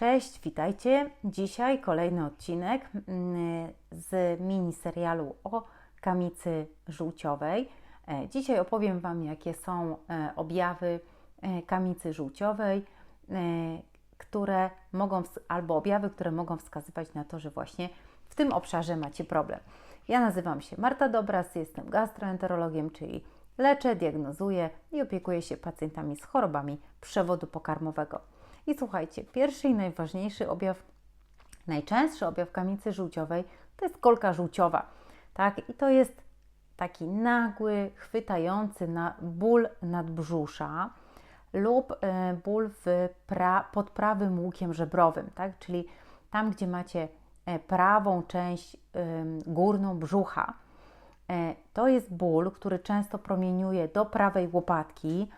Cześć, witajcie. Dzisiaj kolejny odcinek mm, z mini serialu o kamicy żółciowej. E, Dzisiaj opowiem Wam, jakie są e, objawy e, kamicy żółciowej, które mogą, albo objawy, które mogą wskazywać na to, że właśnie w tym obszarze macie problem. Ja nazywam się Marta Dobras, jestem gastroenterologiem, czyli leczę, diagnozuję i opiekuję się pacjentami z chorobami przewodu pokarmowego. I słuchajcie, pierwszy i najważniejszy objaw, najczęstszy objaw kamicy żółciowej to jest kolka żółciowa. Tak? I to jest taki nagły, chwytający na ból nadbrzusza lub e, ból w pra, pod prawym łukiem żebrowym, tak? czyli tam, gdzie macie e, prawą część górną brzucha. E, To jest ból, który często promieniuje do prawej łopatki,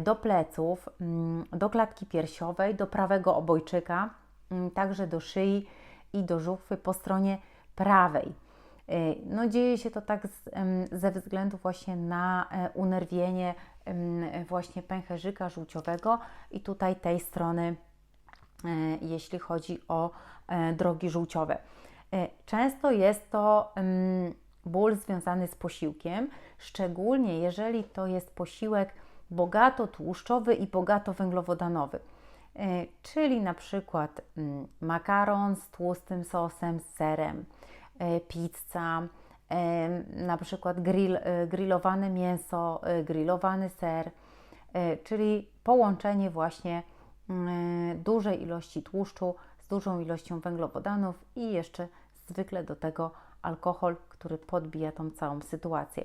do pleców, mm, do klatki piersiowej, do prawego obojczyka, mm, także do szyi i do żuchwy po stronie prawej. E, No, dzieje się to tak z, ze względu właśnie na e, unerwienie właśnie pęcherzyka żółciowego i tutaj tej strony, e, jeśli chodzi o e, drogi żółciowe. E, Często jest to ból związany z posiłkiem, szczególnie jeżeli to jest posiłek bogato tłuszczowy i bogato węglowodanowy. E, Czyli na przykład mm, makaron z tłustym sosem, z serem, e, pizza, e, na przykład grill, grillowane mięso, grillowany ser, czyli połączenie właśnie mm, dużej ilości tłuszczu z dużą ilością węglowodanów i jeszcze zwykle do tego alkohol, który podbija tą całą sytuację.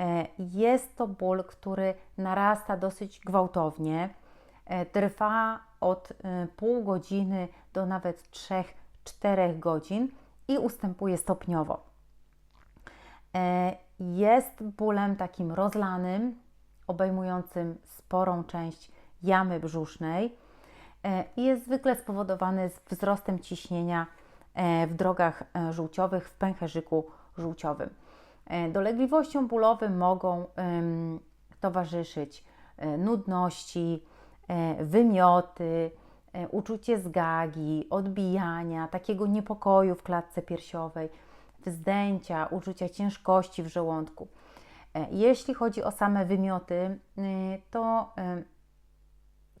E, Jest to ból, który narasta dosyć gwałtownie, e, trwa od e, pół godziny do nawet 3-4 godzin i ustępuje stopniowo. Jest bólem takim rozlanym, obejmującym sporą część jamy brzusznej i jest zwykle spowodowany wzrostem ciśnienia w drogach żółciowych, w pęcherzyku żółciowym. E, Dolegliwościom bólowym mogą towarzyszyć e, nudności, e, wymioty, uczucie zgagi, odbijania, takiego niepokoju w klatce piersiowej, wzdęcia, uczucia ciężkości w żołądku. Jeśli chodzi o same wymioty, y, to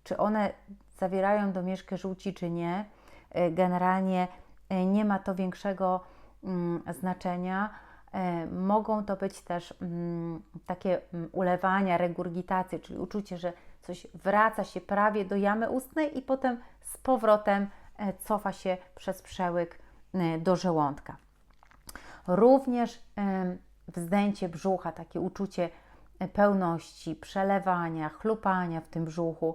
czy one zawierają domieszkę żółci, czy nie, generalnie nie ma to większego mm, znaczenia. E, Mogą to być też mm, takie mm, ulewania, regurgitacje, czyli uczucie, że coś wraca się prawie do jamy ustnej i potem z powrotem e, cofa się przez przełyk e, do żołądka. Również wzdęcie brzucha, takie uczucie pełności, przelewania, chlupania w tym brzuchu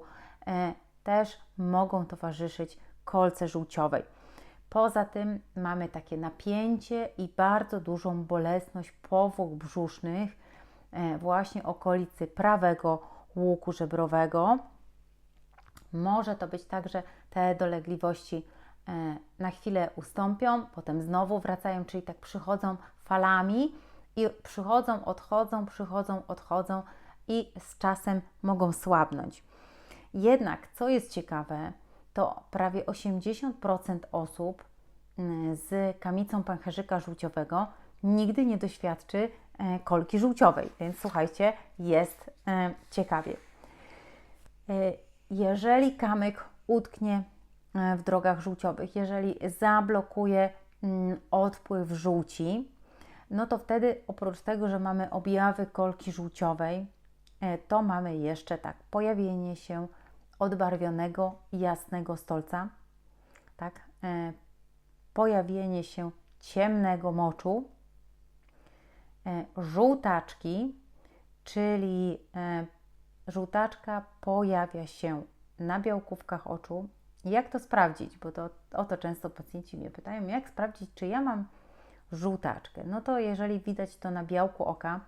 też mogą towarzyszyć kolce żółciowej. Poza tym mamy takie napięcie i bardzo dużą bolesność powłok brzusznych e, właśnie okolicy prawego łuku żebrowego. Może to być tak, że te dolegliwości e, na chwilę ustąpią, potem znowu wracają, czyli tak przychodzą falami i przychodzą, odchodzą, przychodzą, odchodzą i z czasem mogą słabnąć. Jednak, co jest ciekawe, to prawie 80% osób mm, z kamicą pęcherzyka żółciowego nigdy nie doświadczy e, kolki żółciowej, więc słuchajcie, jest e, ciekawie. E, Jeżeli kamyk utknie w drogach żółciowych, jeżeli zablokuje mm, odpływ żółci, no to wtedy oprócz tego, że mamy objawy kolki żółciowej, to mamy jeszcze tak pojawienie się odbarwionego jasnego stolca, tak, e, pojawienie się ciemnego moczu, e, żółtaczki, czyli e, żółtaczka pojawia się na białkówkach oczu. Jak to sprawdzić? Bo to o to często pacjenci mnie pytają, jak sprawdzić, czy ja mam żółtaczkę. No to jeżeli widać to na białku oka,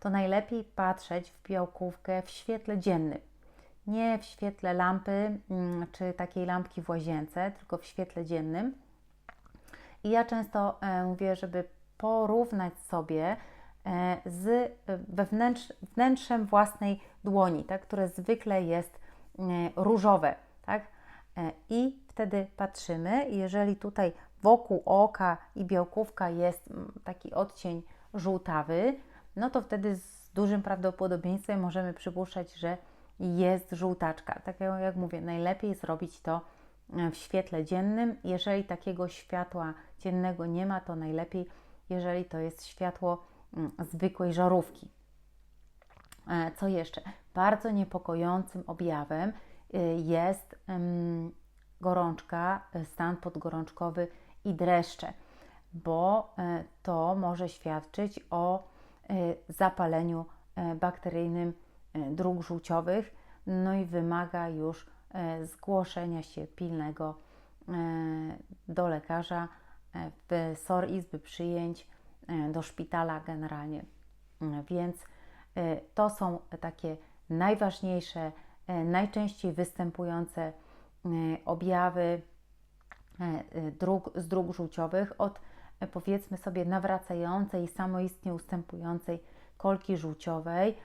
to najlepiej patrzeć w białkówkę w świetle dziennym. Nie w świetle lampy mm, czy takiej lampki w łazience, tylko w świetle dziennym. I ja często e, mówię, żeby porównać sobie e, z e, wewnętrz, wnętrzem własnej dłoni, tak, które zwykle jest e, różowe. Tak? I wtedy patrzymy. Jeżeli tutaj wokół oka i białkówka jest mm, taki odcień żółtawy, no to wtedy z dużym prawdopodobieństwem możemy przypuszczać, że jest żółtaczka. Tak jak mówię, najlepiej zrobić to e, w świetle dziennym. Jeżeli takiego światła dziennego nie ma, to najlepiej, jeżeli to jest światło mm, zwykłej żarówki. E, co jeszcze? Bardzo niepokojącym objawem y, jest gorączka, stan podgorączkowy i dreszcze, bo e, to może świadczyć o zapaleniu bakteryjnym dróg żółciowych, no i wymaga już zgłoszenia się pilnego do lekarza w SOR Izby Przyjęć, do szpitala generalnie. Więc to są takie najważniejsze, najczęściej występujące objawy dróg, z dróg żółciowych od powiedzmy sobie nawracającej, samoistnie ustępującej kolki żółciowej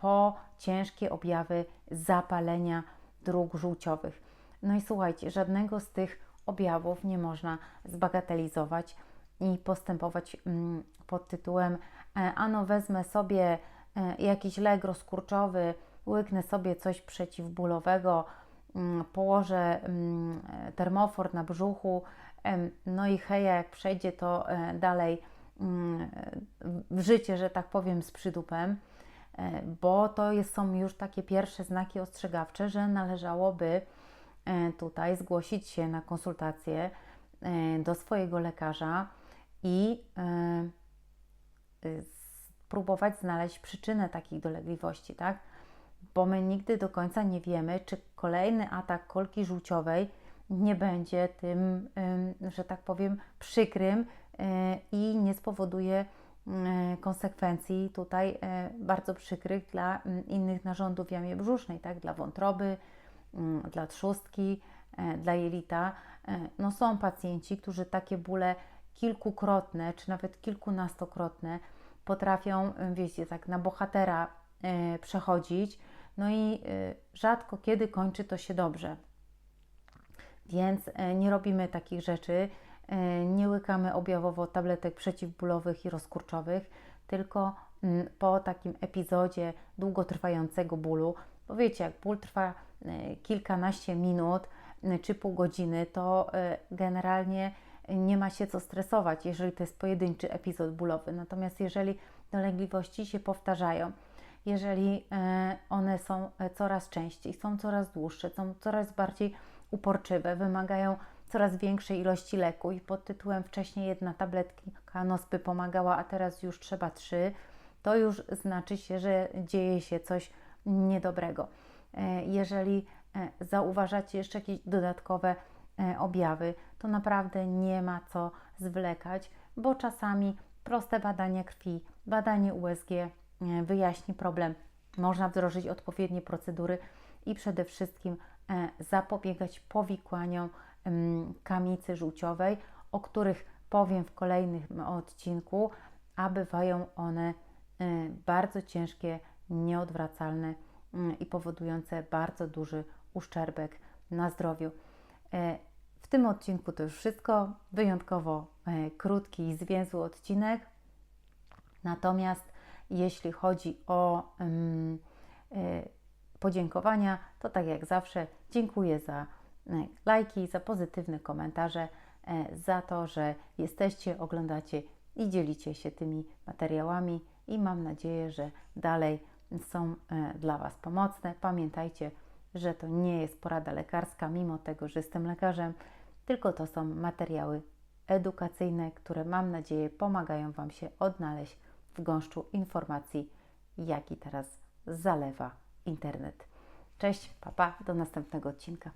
po ciężkie objawy zapalenia dróg żółciowych. No i słuchajcie, żadnego z tych objawów nie można zbagatelizować i postępować mm, pod tytułem e, ano wezmę sobie e, jakiś lek rozkurczowy, łyknę sobie coś przeciwbólowego, mm, położę mm, termofor na brzuchu, no i heja, jak przejdzie to e, dalej w życie, że tak powiem, z przydupem, bo to jest, są już takie pierwsze znaki ostrzegawcze, że należałoby tutaj zgłosić się na konsultację do swojego lekarza i spróbować znaleźć przyczynę takich dolegliwości, tak? Bo my nigdy do końca nie wiemy, czy kolejny atak kolki żółciowej nie będzie tym, że tak powiem, przykrym i nie spowoduje konsekwencji tutaj bardzo przykrych dla innych narządów jamie brzusznej, tak? Dla wątroby, dla trzustki, dla jelita. No są pacjenci, którzy takie bóle kilkukrotne, czy nawet kilkunastokrotne potrafią, wiecie, tak na bohatera przechodzić, no i rzadko kiedy kończy to się dobrze. Więc nie robimy takich rzeczy, nie łykamy objawowo tabletek przeciwbólowych i rozkurczowych, tylko po takim epizodzie długotrwającego bólu, bo wiecie, jak ból trwa kilkanaście minut czy pół godziny, to generalnie nie ma się co stresować, jeżeli to jest pojedynczy epizod bólowy. Natomiast jeżeli dolegliwości się powtarzają, jeżeli e, one są e, coraz częściej, są coraz dłuższe, są coraz bardziej uporczywe, wymagają coraz większej ilości leku i pod tytułem wcześniej jedna tabletka nospy pomagała, a teraz już trzeba trzy, to już znaczy się, że dzieje się coś niedobrego. E, jeżeli zauważacie jeszcze jakieś dodatkowe objawy, to naprawdę nie ma co zwlekać, bo czasami proste badanie krwi, badanie USG e, wyjaśni problem. Można wdrożyć odpowiednie procedury i przede wszystkim e, zapobiegać powikłaniom kamicy żółciowej, o których powiem w kolejnym odcinku, a bywają one e, bardzo ciężkie, nieodwracalne i powodujące bardzo duży uszczerbek na zdrowiu. W tym odcinku to już wszystko. Wyjątkowo e, krótki i zwięzły odcinek. Natomiast jeśli chodzi o e, podziękowania, to tak jak zawsze dziękuję za e, lajki, za pozytywne komentarze, za to, że jesteście, oglądacie i dzielicie się tymi materiałami i mam nadzieję, że dalej są dla Was pomocne. Pamiętajcie, że to nie jest porada lekarska, mimo tego, że jestem lekarzem tylko to są materiały edukacyjne, które mam nadzieję pomagają Wam się odnaleźć w gąszczu informacji, jaki teraz zalewa internet. Cześć, papa, do następnego odcinka.